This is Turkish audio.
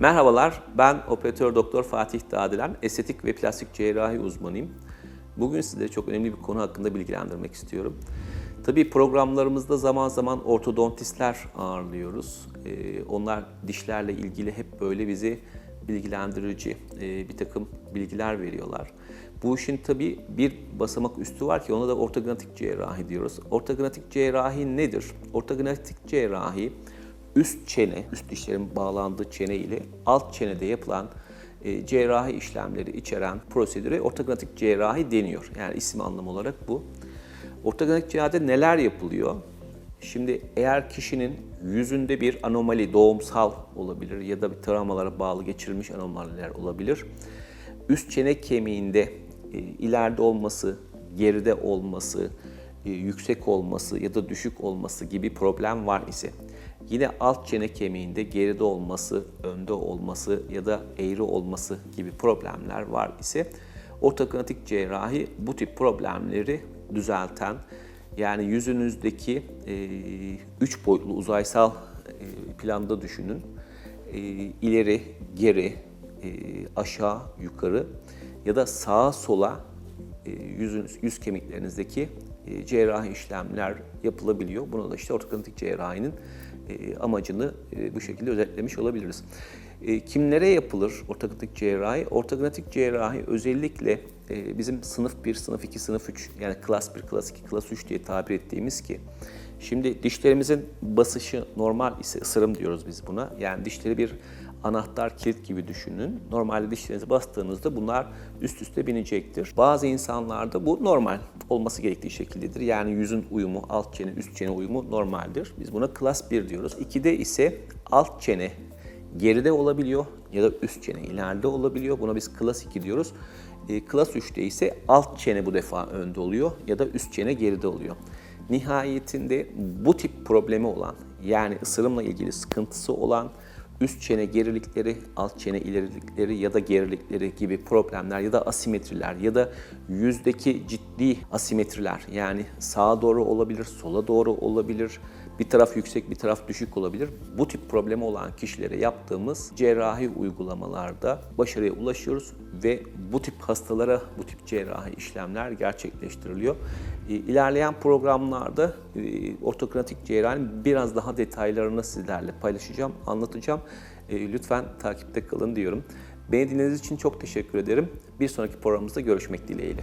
Merhabalar, ben operatör doktor Fatih Dağdilen, estetik ve plastik cerrahi uzmanıyım. Bugün sizleri çok önemli bir konu hakkında bilgilendirmek istiyorum. Tabii programlarımızda zaman zaman ortodontistler ağırlıyoruz. Ee, onlar dişlerle ilgili hep böyle bizi bilgilendirici e, bir takım bilgiler veriyorlar. Bu işin tabii bir basamak üstü var ki ona da ortognatik cerrahi diyoruz. Ortognatik cerrahi nedir? Ortognatik cerrahi üst çene, üst dişlerin bağlandığı çene ile alt çenede yapılan e, cerrahi işlemleri içeren prosedüre ortognatik cerrahi deniyor. Yani isim anlamı olarak bu. Ortognatik cerrahide neler yapılıyor? Şimdi eğer kişinin yüzünde bir anomali, doğumsal olabilir ya da bir travmalara bağlı geçirilmiş anomaliler olabilir. Üst çene kemiğinde e, ileride olması, geride olması, e, yüksek olması ya da düşük olması gibi problem var ise Yine alt çene kemiğinde geride olması, önde olması ya da eğri olması gibi problemler var ise ortognatik cerrahi bu tip problemleri düzelten yani yüzünüzdeki e, üç boyutlu uzaysal e, planda düşünün. E, ileri, geri, e, aşağı, yukarı ya da sağa sola yüzünüz, yüz kemiklerinizdeki e, cerrahi işlemler yapılabiliyor. Buna da işte ortognatik cerrahinin e, amacını e, bu şekilde özetlemiş olabiliriz. E, kimlere yapılır ortognatik cerrahi? Ortognatik cerrahi özellikle bizim sınıf 1, sınıf 2, sınıf 3 yani klas 1, klas 2, klas 3 diye tabir ettiğimiz ki şimdi dişlerimizin basışı normal ise ısırım diyoruz biz buna. Yani dişleri bir anahtar kilit gibi düşünün. Normalde dişlerinizi bastığınızda bunlar üst üste binecektir. Bazı insanlarda bu normal olması gerektiği şekildedir. Yani yüzün uyumu, alt çene, üst çene uyumu normaldir. Biz buna klas 1 diyoruz. 2'de ise alt çene geride olabiliyor ya da üst çene ileride olabiliyor. Buna biz klas 2 diyoruz. E, klas 3'te ise alt çene bu defa önde oluyor ya da üst çene geride oluyor. Nihayetinde bu tip problemi olan yani ısırımla ilgili sıkıntısı olan üst çene gerilikleri, alt çene ilerilikleri ya da gerilikleri gibi problemler ya da asimetriler ya da yüzdeki ciddi asimetriler yani sağa doğru olabilir, sola doğru olabilir, bir taraf yüksek bir taraf düşük olabilir. Bu tip problemi olan kişilere yaptığımız cerrahi uygulamalarda başarıya ulaşıyoruz ve bu tip hastalara bu tip cerrahi işlemler gerçekleştiriliyor. E, ilerleyen programlarda e, ortognatik cerrahinin biraz daha detaylarını sizlerle paylaşacağım, anlatacağım. E, lütfen takipte kalın diyorum. Beni dinlediğiniz için çok teşekkür ederim. Bir sonraki programımızda görüşmek dileğiyle.